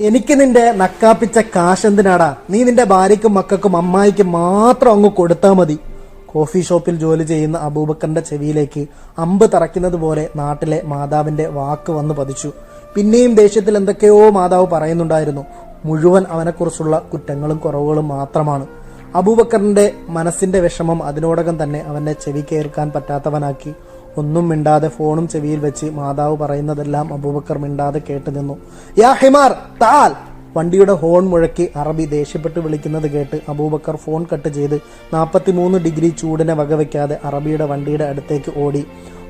എനിക്ക് നിന്റെ നക്കാപ്പിച്ച കാശെന്തിനാടാ? നീ നിന്റെ ഭാര്യക്കും മക്കൾക്കും അമ്മായിക്കും മാത്രം അങ്ങ് കൊടുത്താൽ മതി. കോഫി ഷോപ്പിൽ ജോലി ചെയ്യുന്ന അബൂബക്കറിന്റെ ചെവിയിലേക്ക് അമ്പ് തറയ്ക്കുന്നത് പോലെ നാട്ടിലെ മാതാവിന്റെ വാക്ക് വന്നു പതിച്ചു. പിന്നെയും ദേഷ്യത്തിൽ എന്തൊക്കെയോ മാതാവ് പറയുന്നുണ്ടായിരുന്നു. മുഴുവൻ അവനെക്കുറിച്ചുള്ള കുറ്റങ്ങളും കുറവുകളും മാത്രമാണ്. അബൂബക്കറിന്റെ മനസ്സിന്റെ വിഷമം അതിനോടകം തന്നെ അവന്റെ ചെവി കേൾക്കാൻ പറ്റാത്തവനാക്കി. ഒന്നും മിണ്ടാതെ ഫോണും ചെവിയിൽ വെച്ച് മാതാവ് പറയുന്നതെല്ലാം അബൂബക്കർ മിണ്ടാതെ കേട്ടു നിന്നു. യാ ഹിമാർ താൽ. വണ്ടിയുടെ ഹോൺ മുഴക്കി അറബി ദേഷ്യപ്പെട്ട് വിളിക്കുന്നത് കേട്ട് അബൂബക്കർ ഫോൺ കട്ട് ചെയ്ത് നാൽപ്പത്തിമൂന്ന് ഡിഗ്രി ചൂടിനെ വകവയ്ക്കാതെ അറബിയുടെ വണ്ടിയുടെ അടുത്തേക്ക് ഓടി.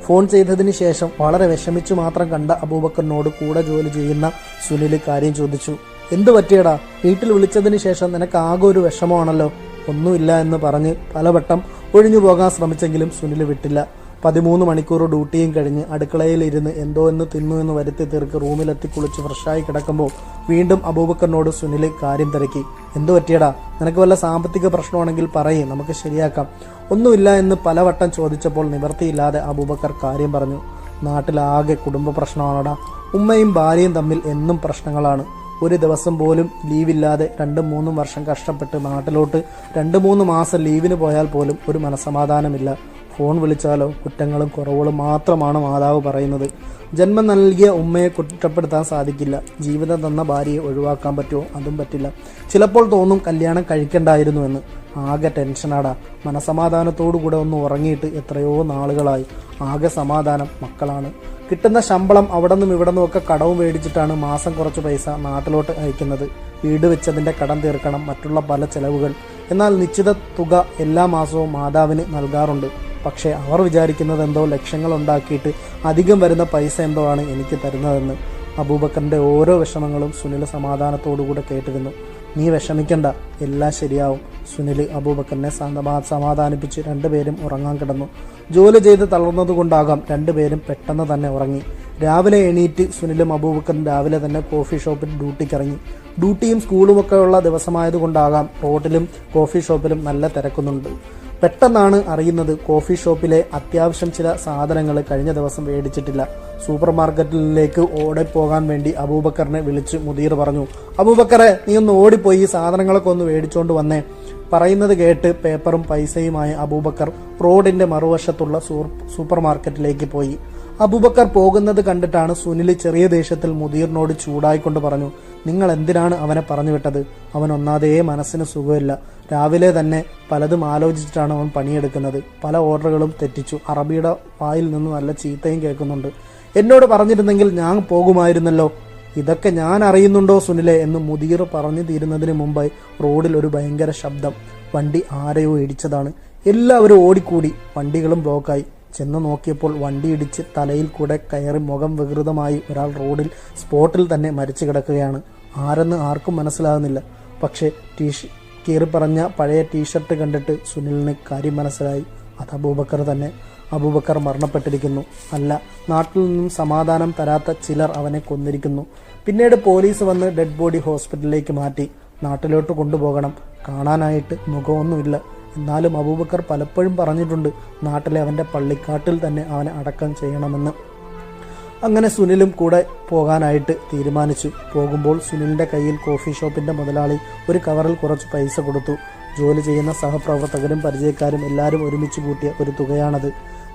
ഫോൺ ചെയ്തതിന് ശേഷം വളരെ വിഷമിച്ചു മാത്രം കണ്ട അബൂബക്കറിനോട് കൂടെ ജോലി ചെയ്യുന്ന സുനിൽ കാര്യം ചോദിച്ചു. എന്തു പറ്റിയടാ? വീട്ടിൽ വിളിച്ചതിന് ശേഷം നിനക്ക് ആകെ ഒരു വിഷമമാണല്ലോ? ഒന്നുമില്ല എന്ന് പറഞ്ഞ് പലവട്ടം ഒഴിഞ്ഞു പോകാൻ ശ്രമിച്ചെങ്കിലും സുനിൽ വിട്ടില്ല. പതിമൂന്ന് മണിക്കൂർ ഡ്യൂട്ടിയും കഴിഞ്ഞ് അടുക്കളയിൽ ഇരുന്ന് എന്തോ എന്ന് തിന്നു എന്ന് വരുത്തി തീർക്ക് റൂമിലെത്തി കുളിച്ച് ഫ്രഷായി കിടക്കുമ്പോൾ വീണ്ടും അബൂബക്കറിനോട് സുനിൽ കാര്യം തിരക്കി. എന്തു പറ്റിയടാ? നിനക്ക് വല്ല സാമ്പത്തിക പ്രശ്നമാണെങ്കിൽ പറയേ നമുക്ക് ശരിയാക്കാം. ഒന്നുമില്ല എന്ന് പലവട്ടം ചോദിച്ചപ്പോൾ നിവർത്തിയില്ലാതെ അബൂബക്കർ കാര്യം പറഞ്ഞു. നാട്ടിലാകെ കുടുംബ പ്രശ്നമാണടാ? ഉമ്മയും ഭാര്യയും തമ്മിൽ എന്നും പ്രശ്നങ്ങളാണ്. ഒരു ദിവസം പോലും ലീവില്ലാതെ രണ്ടും മൂന്നും വർഷം കഷ്ടപ്പെട്ട് നാട്ടിലോട്ട് രണ്ട് മൂന്ന് മാസം ലീവിന് പോയാൽ പോലും ഒരു മനസമാധാനമില്ല ഫോൺ വിളിച്ചാലോ കുറ്റങ്ങളും കുറവുകളും മാത്രമാണ് മാതാവ് പറയുന്നത്. ജന്മം നൽകിയ ഉമ്മയെ കുറ്റപ്പെടുത്താൻ സാധിക്കില്ല. ജീവിതം തന്ന ഭാര്യയെ ഒഴിവാക്കാൻ പറ്റുമോ? അതും പറ്റില്ല. ചിലപ്പോൾ തോന്നും കല്യാണം കഴിക്കണ്ടായിരുന്നു എന്ന്. ആകെ ടെൻഷനാടാ മനസമാധാനത്തോടു കൂടെ ഒന്ന് ഉറങ്ങിയിട്ട് എത്രയോ നാളുകളായി. ആകെ സമാധാനം മക്കളാണ്. കിട്ടുന്ന ശമ്പളം അവിടെ നിന്നും ഇവിടെ നിന്നും ഒക്കെ കടവും മേടിച്ചിട്ടാണ് മാസം കുറച്ച് പൈസ നാട്ടിലോട്ട് അയക്കുന്നത്. വീട് വെച്ചതിന്റെ കടം തീർക്കണം മറ്റുള്ള പല ചെലവുകൾ. എന്നാൽ നിശ്ചിത തുക എല്ലാ മാസവും മാതാവിന് നൽകാറുണ്ട്. പക്ഷേ അവർ വിചാരിക്കുന്നത് എന്തോ ലക്ഷ്യങ്ങൾ ഉണ്ടാക്കിയിട്ട് അധികം വരുന്ന പൈസ എന്തോ ആണ് എനിക്ക് തരുന്നതെന്ന് അബൂബക്കറിന്റെ ഓരോ വിഷമങ്ങളും സുനിൽ സമാധാനത്തോടുകൂടെ കേട്ടിരുന്നു. നീ വിഷമിക്കണ്ട എല്ലാം ശരിയാവും സുനിൽ അബൂബക്കറിനെ സമാ സമാധാനിപ്പിച്ച് രണ്ടുപേരും ഉറങ്ങാൻ കിടന്നു. ജോലി ചെയ്ത് തളർന്നതുകൊണ്ടാകാം രണ്ടുപേരും പെട്ടെന്ന് തന്നെ ഉറങ്ങി. രാവിലെ എണീറ്റ് സുനിലും അബൂബക്കറും രാവിലെ തന്നെ കോഫി ഷോപ്പിൽ ഡ്യൂട്ടിക്ക് ഇറങ്ങി ഡ്യൂട്ടിയും സ്കൂളുമൊക്കെയുള്ള ദിവസമായതുകൊണ്ടാകാം റോഡിലും കോഫി ഷോപ്പിലും നല്ല തിരക്കുന്നുണ്ട്. പെട്ടെന്നാണ് അറിയുന്നത് കോഫി ഷോപ്പിലെ അത്യാവശ്യം ചില സാധനങ്ങൾ കഴിഞ്ഞ ദിവസം മേടിച്ചിട്ടില്ല. സൂപ്പർ മാർക്കറ്റിലേക്ക് ഓടിപ്പോകാൻ വേണ്ടി അബൂബക്കറിനെ വിളിച്ച് മുദീർ പറഞ്ഞു അബൂബക്കറെ നീ ഒന്ന് ഓടിപ്പോയി ഈ സാധനങ്ങളൊക്കെ ഒന്ന് മേടിച്ചോണ്ട് വന്നേ. പറയുന്നത് കേട്ട് പേപ്പറും പൈസയുമായി അബൂബക്കർ റോഡിന്റെ മറുവശത്തുള്ള സൂപ്പർ മാർക്കറ്റിലേക്ക് പോയി. അബൂബക്കർ പോകുന്നത് കണ്ടിട്ടാണ് സുനിൽ ചെറിയ ദേഷ്യത്തിൽ മുദീറിനോട് ചൂടായിക്കൊണ്ട് പറഞ്ഞു നിങ്ങൾ എന്തിനാണ് അവനെ പറഞ്ഞു വിട്ടത്? അവൻ ഒന്നാതേ മനസ്സിന് സുഖമില്ല. രാവിലെ തന്നെ പലതും ആലോചിച്ചിട്ടാണ് അവൻ പണിയെടുക്കുന്നത്. പല ഓർഡറുകളും തെറ്റിച്ചു. അറബിയുടെ വായിൽ നിന്ന് നല്ല ചീത്തയും കേൾക്കുന്നുണ്ട്. എന്നോട് പറഞ്ഞിരുന്നെങ്കിൽ ഞാൻ പോകുമായിരുന്നല്ലോ. ഇതൊക്കെ ഞാൻ അറിയുന്നുണ്ടോ സുനിലെ? എന്ന് മുദീർ പറഞ്ഞു തീരുന്നതിന് മുമ്പായി റോഡിൽ ഒരു ഭയങ്കര ശബ്ദം. വണ്ടി ആരെയോ ഇടിച്ചതാണ്. എല്ലാവരും ഓടിക്കൂടി. വണ്ടികളും ബ്ലോക്കായി ചെന്ന് നോക്കിയപ്പോൾ വണ്ടിയിടിച്ച് തലയിൽ കൂടെ കയറി മുഖം വികൃതമായി ഒരാൾ റോഡിൽ സ്പോട്ടിൽ തന്നെ മരിച്ചു കിടക്കുകയാണ്. ആരെന്ന് ആർക്കും മനസ്സിലാകുന്നില്ല. പക്ഷേ ടീഷ് കീറി പറഞ്ഞ പഴയ ടീഷർട്ട് കണ്ടിട്ട് സുനിലിന് കാര്യം മനസ്സിലായി. അത് അബൂബക്കർ തന്നെ. അബൂബക്കർ മരണപ്പെട്ടിരിക്കുന്നു. അല്ല നാട്ടിൽ നിന്നും സമാധാനം തരാത്ത ചിലർ അവനെ കൊന്നിരിക്കുന്നു. പിന്നീട് പോലീസ് വന്ന് ഡെഡ് ബോഡി ഹോസ്പിറ്റലിലേക്ക് മാറ്റി. നാട്ടിലോട്ട് കൊണ്ടുപോകണം. കാണാനായിട്ട് മുഖമൊന്നുമില്ല. എന്നാലും അബൂബക്കർ പലപ്പോഴും പറഞ്ഞിട്ടുണ്ട് നാട്ടിലെ അവന്റെ പള്ളിക്കാട്ടിൽ തന്നെ അവനെ അടക്കം ചെയ്യണമെന്ന്. അങ്ങനെ സുനിലും കൂടെ പോകാനായിട്ട് തീരുമാനിച്ചു. പോകുമ്പോൾ സുനിലിന്റെ കയ്യിൽ കോഫി ഷോപ്പിന്റെ മുതലാളി ഒരു കവറിൽ കുറച്ച് പൈസ കൊടുത്തു. ജോലി ചെയ്യുന്ന സഹപ്രവർത്തകരും പരിചയക്കാരും എല്ലാവരും ഒരുമിച്ച് കൂട്ടിയ ഒരു തുകയാണത്.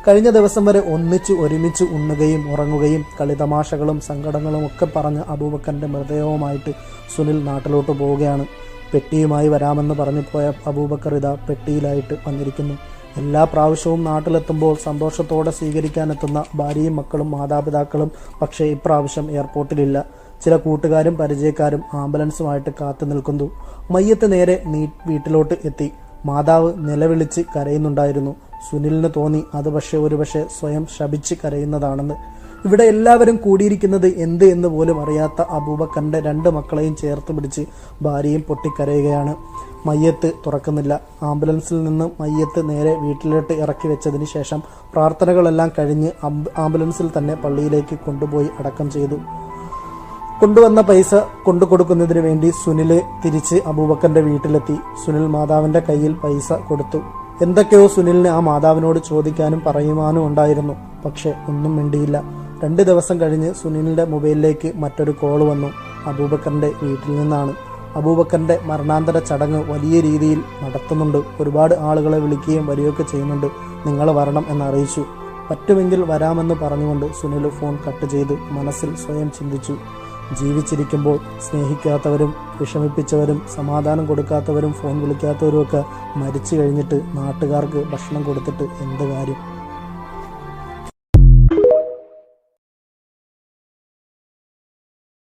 കഴിഞ്ഞ ദിവസം വരെ ഒന്നിച്ച് ഒരുമിച്ച് ഉണ്ണുകയും ഉറങ്ങുകയും കളിതമാശകളും സങ്കടങ്ങളും ഒക്കെ പറഞ്ഞ് അബൂബക്കറിന്റെ മൃതദേഹവുമായിട്ട് സുനിൽ നാട്ടിലോട്ട് പോവുകയാണ്. പെട്ടിയുമായി വരാമെന്ന് പറഞ്ഞു പോയ അബൂബക്കർ ഇതാ പെട്ടിയിലായിട്ട് വന്നിരിക്കുന്നു. എല്ലാ പ്രാവശ്യവും നാട്ടിലെത്തുമ്പോൾ സന്തോഷത്തോടെ സ്വീകരിക്കാനെത്തുന്ന ഭാര്യയും മക്കളും മാതാപിതാക്കളും പക്ഷേ ഇപ്രാവശ്യം എയർപോർട്ടിലില്ല. ചില കൂട്ടുകാരും പരിചയക്കാരും ആംബുലൻസുമായിട്ട് കാത്തു നിൽക്കുന്നു. മയ്യത്ത് നേരെ നീ വീട്ടിലോട്ട് എത്തി. മാതാവ് നിലവിളിച്ച് കരയുന്നുണ്ടായിരുന്നു. സുനിലിന് തോന്നി അത് പക്ഷേ ഒരുപക്ഷെ സ്വയം ശപിച്ച് കരയുന്നതാണെന്ന്. ഇവിടെ എല്ലാവരും കൂടിയിരിക്കുന്നത് എന്ത് എന്ന് പോലും അറിയാത്ത അബൂബക്കറിന്റെ രണ്ട് മക്കളെയും ചേർത്ത് പിടിച്ച് ഭാര്യയും പൊട്ടിക്കരയുകയാണ്. മയ്യത്ത് തുറക്കുന്നില്ല. ആംബുലൻസിൽ നിന്ന് മയ്യത്ത് നേരെ വീട്ടിലോട്ട് ഇറക്കി വെച്ചതിന് ശേഷം പ്രാർത്ഥനകളെല്ലാം കഴിഞ്ഞ് ആംബ് ആംബുലൻസിൽ തന്നെ പള്ളിയിലേക്ക് കൊണ്ടുപോയി അടക്കം ചെയ്തു. കൊണ്ടുവന്ന പൈസ കൊണ്ടു കൊടുക്കുന്നതിന് വേണ്ടി സുനിൽ തിരിച്ച് അബൂബക്കറിന്റെ വീട്ടിലെത്തി. സുനിൽ മാതാവിന്റെ കയ്യിൽ പൈസ കൊടുത്തു. എന്തൊക്കെയോ സുനിലിന് ആ മാതാവിനോട് ചോദിക്കാനും പറയുവാനും ഉണ്ടായിരുന്നു. പക്ഷെ ഒന്നും മിണ്ടിയില്ല. രണ്ട് ദിവസം കഴിഞ്ഞ് സുനിലിന്റെ മൊബൈലിലേക്ക് മറ്റൊരു കോൾ വന്നു അബൂബക്കറിന്റെ വീട്ടിൽ നിന്നാണ്. അബൂബക്കറിന്റെ മരണാന്തര ചടങ്ങ് വലിയ രീതിയിൽ നടത്തുന്നുണ്ട്. ഒരുപാട് ആളുകളെ വിളിക്കുകയും വരികയൊക്കെ ചെയ്യുന്നുണ്ട്. നിങ്ങൾ വരണം എന്നറിയിച്ചു. പറ്റുമെങ്കിൽ വരാമെന്ന് പറഞ്ഞുകൊണ്ട് സുനിൽ ഫോൺ കട്ട് ചെയ്ത് മനസ്സിൽ സ്വയം ചിന്തിച്ചു. ജീവിച്ചിരിക്കുമ്പോൾ സ്നേഹിക്കാത്തവരും വിഷമിപ്പിച്ചവരും സമാധാനം കൊടുക്കാത്തവരും ഫോൺ വിളിക്കാത്തവരും ഒക്കെ മരിച്ചു കഴിഞ്ഞിട്ട് നാട്ടുകാർക്ക് ഭക്ഷണം കൊടുത്തിട്ട് എന്ത് കാര്യം?